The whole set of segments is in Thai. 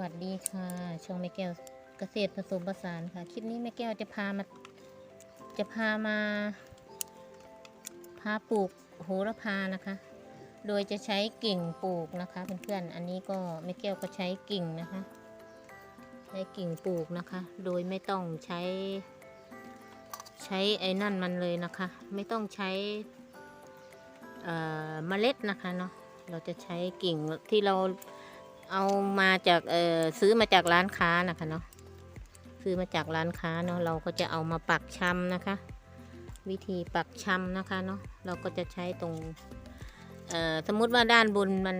วัสดีค่ะ ช่องแม่แก้วเกษตรผสมผสานค่ะ คลิปนี้แม่แก้วจะพามา จะพามา พาปลูกโหระพานะคะ โดยจะใช้กิ่งปลูกนะคะเพื่อนๆ อันนี้ก็แม่แก้วก็ใช้กิ่งนะคะ ใช้กิ่งปลูกนะคะ โดยไม่ต้องใช้ ใช้ไอ้นั่นมันเลยนะคะ ไม่ต้องใช้เอ่อเมล็ดนะคะเนาะ เราจะใช้กิ่งที่เรา เอามาจากเอ่อซื้อมาจากร้านค้านะคะเนาะซื้อมาจากร้านค้าเนาะเราก็จะเอามาปักชำนะคะ วิธีปักชำนะคะเนาะเราก็จะใช้ตรงเอ่อสมมุติว่าด้านบนมัน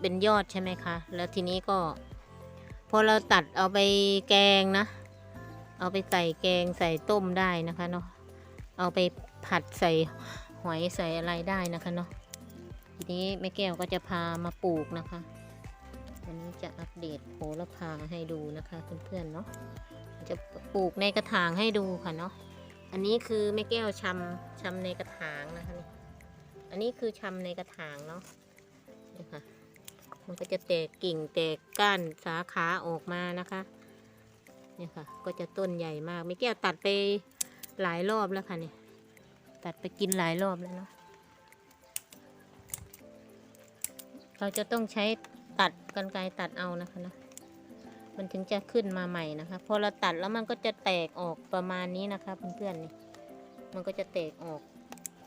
เป็นยอดใช่ไหมคะ แล้วทีนี้ก็พอเราตัดเอาไปแกงนะ เอาไปใส่แกงใส่ต้มได้นะคะเนาะเอาไปผัดใส่หอยใส่อะไรได้นะคะเนาะทีนี้แม่แก้วก็จะพามาปลูกนะคะ วันนี้จะอัปเดตโหระพาให้ดูนะคะเพื่อนๆเนาะจะปลูกในกระถางให้ดูค่ะเนาะอันนี้คือแม่แก้วชำชำในกระถางนะคะนี่อันนี้คือชำในกระถางเนาะนี่ค่ะมันก็จะแตกกิ่งแตกก้านสาขาออกมานะคะเนี่ยค่ะ ก็จะต้นใหญ่มากแม่แก้วตัดไปหลายรอบแล้วค่ะเนี่ยตัดไปกินหลายรอบแล้วเนาะเราจะต้องใช้ ตัดกันไกรตัดเอานะคะนะมันถึงจะขึ้นมาใหม่นะคะ พอเราตัดแล้วมันก็จะแตกออกประมาณนี้นะคะเพื่อนๆนี่มันก็จะแตกออก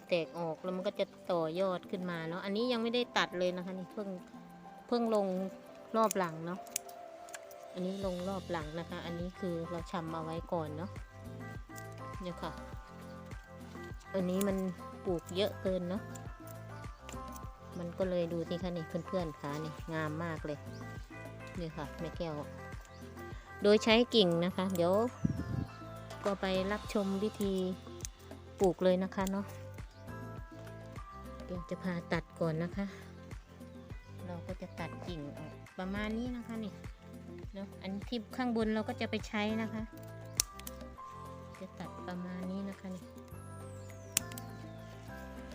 แตกออกแล้วมันก็จะต่อยอดขึ้นมาเนาะอันนี้ยังไม่ได้ตัดเลยนะคะนี่เพิ่งเพิ่งลงรอบหลังเนาะอันนี้ลงรอบหลังนะคะ อันนี้คือเราชำเอาไว้ก่อนเนาะเนี่ยค่ะ อันนี้มันปลูกเยอะเกินเนาะ มันก็เลยดูนี่ค่ะนี่เพื่อนๆค่ะนี่งามมากเลยนี่ค่ะแม่แก้ว โดยใช้กิ่งนะคะ เดี๋ยว ก็ไปรับชมวิธีปลูกเลยนะคะเนาะเดี๋ยวจะพาตัดก่อนนะคะ เราก็จะตัดกิ่งออกประมาณนี้นะคะนี่เนาะอันที่ข้างบนเราก็จะไปใช้นะคะ จะตัดประมาณนี้นะคะนี่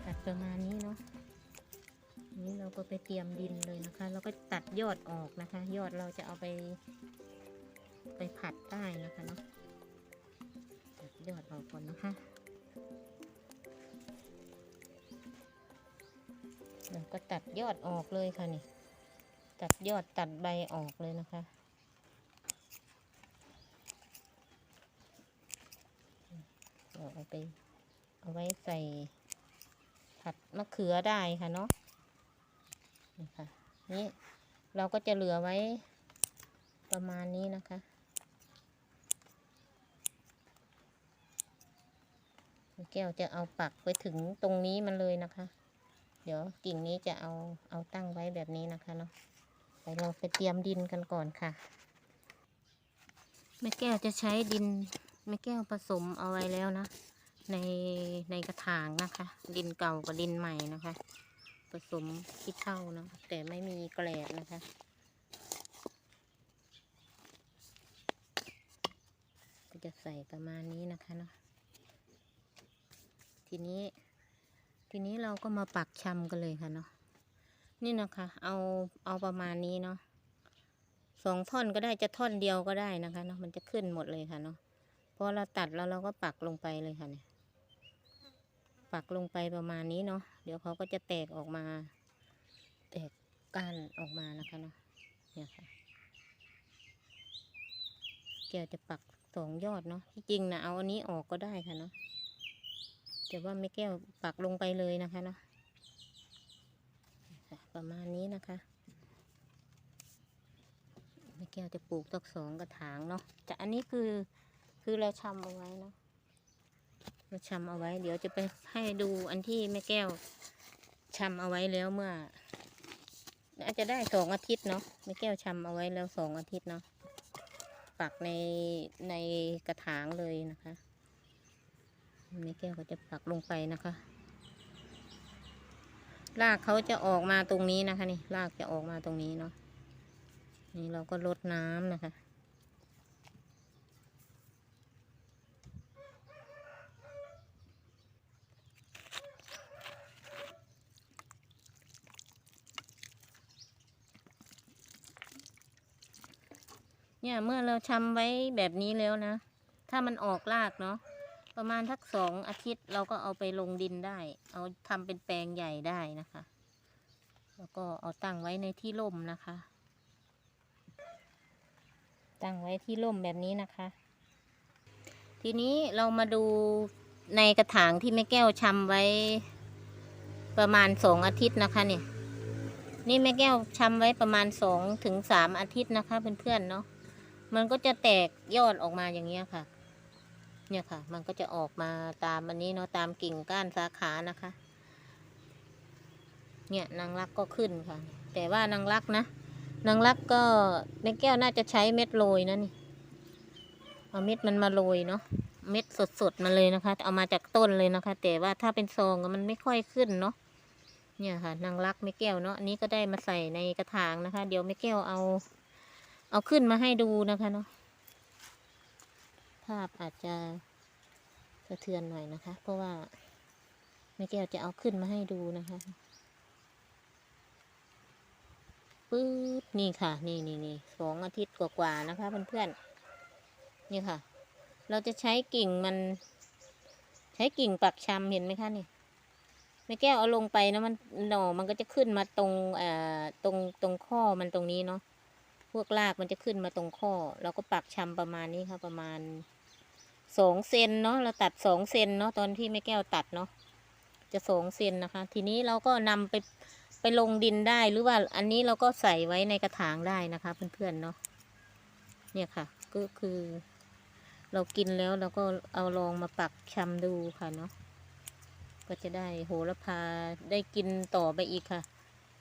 ตัดประมาณนี้เนาะ ก็ไปเตรียมดินเลยนะคะเราก็ตัดยอดออกนะคะ ยอดเราจะเอาไป ไปผัดได้นะคะเนาะตัดยอดออกก่อนนะคะเราก็ตัดยอดออกเลยค่ะนี่ ตัดยอดตัดใบออกเลยนะคะเอาไปเอาไว้ใส่ผัดมะเขือได้ค่ะเนาะ นี่ค่ะนี่เราก็จะเหลือไว้ประมาณนี้นะคะ แก้วจะเอาปักไปถึงตรงนี้มันเลยนะคะ เดี๋ยวกิ่งนี้จะเอาเอาตั้งไว้แบบนี้นะคะเนาะไปเราไปเตรียมดินกันก่อนค่ะแม่แก้วจะใช้ดินแม่แก้วผสมเอาไว้แล้วนะ ในในกระถางนะคะ ดินเก่ากับดินใหม่นะคะ สมขี้เท่านะแต่ไม่มีแกลบนะคะ ก็จะใส่ประมาณนี้นะคะเนาะทีนี้ ทีนี้เราก็มาปักชำกันเลยค่ะเนาะนี่นะคะ เอาเอาประมาณนี้เนาะสองท่อนก็ได้จะท่อนเดียวก็ได้นะคะเนาะมันจะขึ้นหมดเลยค่ะเนาะพอเราตัดแล้วเราก็ปักลงไปเลยค่ะเนี่ย ปักลงไปประมาณนี้เนาะ เดี๋ยวเขาก็จะแตกออกมา แตกก้านออกมานะคะเนาะเนี่ยค่ะแกวจะปักสองยอดเนาะที่จริงนะเอาอันนี้ออกก็ได้ค่ะเนาะแต่ว่าไม่แก้วปักลงไปเลยนะคะเนาะประมาณนี้นะคะแม่แก้วจะปลูกตักสองกระถางเนาะแต่อันนี้คือคือเราชำเอาไว้เนาะ เราชำเอาไว้ เดี๋ยวจะไปให้ดูอันที่แม่แก้วชำเอาไว้แล้วเมื่ออาจจะได้สองอาทิตย์เนาะแม่แก้วชำเอาไว้แล้วสองอาทิตย์เนาะปักในในกระถางเลยนะคะแม่แก้วก็จะปักลงไปนะคะรากเขาจะออกมาตรงนี้นะคะนี่รากจะออกมาตรงนี้เนาะนี่เราก็ลดน้ำนะคะ เนี่ยเมื่อเราชำไว้แบบนี้แล้วนะ ถ้ามันออกรากเนาะประมาณทักสองอาทิตย์เราก็เอาไปลงดินได้ เอาทำเป็นแปลงใหญ่ได้นะคะ แล้วก็เอาตั้งไว้ในที่ร่มนะคะ ตั้งไว้ที่ร่มแบบนี้นะคะ ทีนี้เรามาดูในกระถางที่แม่แก้วชำไว้ ประมาณสองอาทิตย์นะคะเนี่ยนี่แม่แก้วชำไว้ประมาณสองถึงสามอาทิตย์นะคะเพื่อนๆเนาะ มันก็จะแตกยอดออกมาอย่างเงี้ยค่ะ เนี่ยค่ะ มันก็จะออกมาตามอันนี้เนาะตามกิ่งก้านสาขานะคะ เนี่ยนางรักก็ขึ้นค่ะ แต่ว่านางรักนะนางรักก็แม่แก้วน่าจะใช้เม็ดโรยนะนี่เอาเม็ดมันมาโรยเนาะเม็ดสดๆมาเลยนะคะ เอามาจากต้นเลยนะคะ แต่ว่าถ้าเป็นซองมันไม่ค่อยขึ้นเนาะเนี่ยค่ะนางรักแม่แก้วเนาะอันนี้ก็ได้มาใส่ในกระถางนะคะ เดี๋ยวแม่แก้วเอา เอาขึ้นมาให้ดูนะคะเนาะภาพอาจจะสะเทือนหน่อยนะคะ เพราะว่าแม่แก้วจะเอาขึ้นมาให้ดูนะคะปื๊ดนี่ค่ะ นี่นี่นี่สองอาทิตย์กว่าๆนะคะเพื่อนๆนี่ค่ะ เราจะใช้กิ่งมันใช้กิ่งปักชำเห็นไหมคะนี่แม่แก้วเอาลงไปนะมันหน่อมันก็จะขึ้นมาตรงเอ่อตรงตรงข้อมันตรงนี้เนาะ วกรากมันจะขึ้นมาตรงข้อ เราก็ปักชำประมาณนี้ค่ะประมาณสองเซนเนาะเราตัดสองเซนเนาะตอนที่แม่แก้วตัดเนาะจะสองเซนนะคะ ทีนี้เราก็นำไปไปลงดินได้หรือว่าอันนี้เราก็ใส่ไว้ในกระถางได้นะคะเพื่อนๆเนาะเนี่ยค่ะ ก็คือ เรากินแล้วเราก็เอาลองมาปักชำดูค่ะเนาะก็จะได้โหระพาได้กินต่อไปอีกค่ะ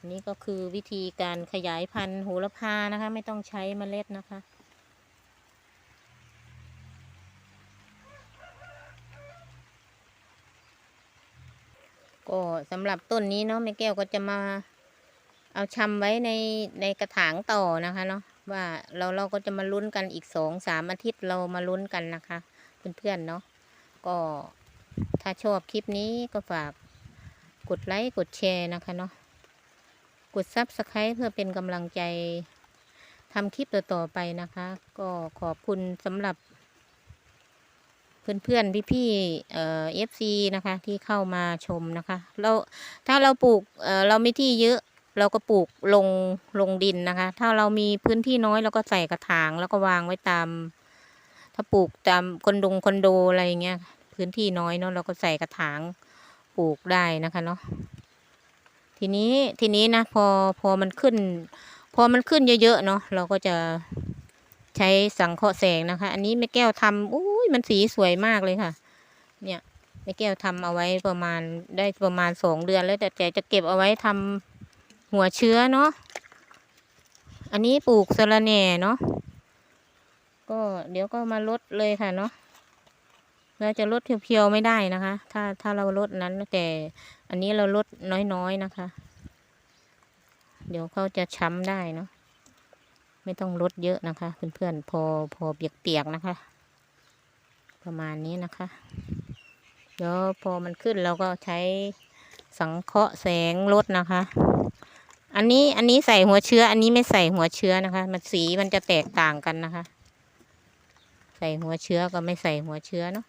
นนี้ก็คือวิธีการขยายพันธุ์โหระพานะคะ ไม่ต้องใช้เมล็ดนะคะ ก็สำหรับต้นนี้เนาะแม่แก้วก็จะมาเอาชำไว้ในในกระถางต่อนะคะเนาะว่าเราเราก็จะมาลุ้นกันอีกสองสามอาทิตย์เรามาลุ้นกันนะคะ เพื่อนๆเนาะก็ถ้าชอบคลิปนี้ก็ฝากกดไลค์กดแชร์นะคะเนาะ กดซับสไคร b e เพื่อเป็นกำลังใจทำคลิปต่อๆไปนะคะ ก็ขอบคุณสำหรับเพื่อนๆ พี่ๆเอ่อฟซีนะคะที่เข้ามาชมนะคะ เราถ้าเราปลูกเอ่อเราไม่ที่เยอะเราก็ปลูกลงลงดินนะคะ ถ้าเรามีพื้นที่น้อยเราก็ใส่กระถางแล้วก็วางไว้ตาม ถ้าปลูกตามคอนโดงคอนโดอะไรเงี้ยพื้นที่น้อยเนาะเราก็ใส่กระถางปลูกได้นะคะเนาะ ทีนี้ทีนี้นะพอพอมันขึ้น พอมันขึ้นเยอะๆเนาะเราก็จะใช้สังเคราะห์แสงนะคะ อันนี้แม่แก้วทำอุ้ยมันสีสวยมากเลยค่ะ เนี่ยแม่แก้วทำเอาไว้ประมาณได้ประมาณสองเดือนแล้วแต่แต่จะเก็บเอาไว้ทำหัวเชื้อเนาะอันนี้ปลูกสะระแหน่เนาะก็เดี๋ยวก็มาลดเลยค่ะเนาะเราจะลดเพียวๆไม่ได้นะคะ ถ้าถ้าเราลดนั้นแต่ อันนี้เราลดน้อยๆนะคะ เดี๋ยวเขาจะช้ำได้เนาะ ไม่ต้องลดเยอะนะคะ เพื่อนๆ พอพอเปียกๆนะคะ ประมาณนี้นะคะ เดี๋ยวพอมันขึ้นเราก็ใช้สังเคราะห์แสงลดนะคะ อันนี้อันนี้ใส่หัวเชื้อ อันนี้ไม่ใส่หัวเชื้อนะคะ มันสีมันจะแตกต่างกันนะคะ ใส่หัวเชื้อก็ไม่ใส่หัวเชื้อเนาะ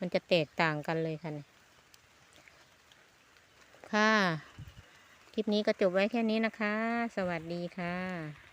มันจะแตกต่างกันเลยค่ะเนี่ย ค่ะ คลิปนี้ก็จบไว้แค่นี้นะคะ สวัสดีค่ะ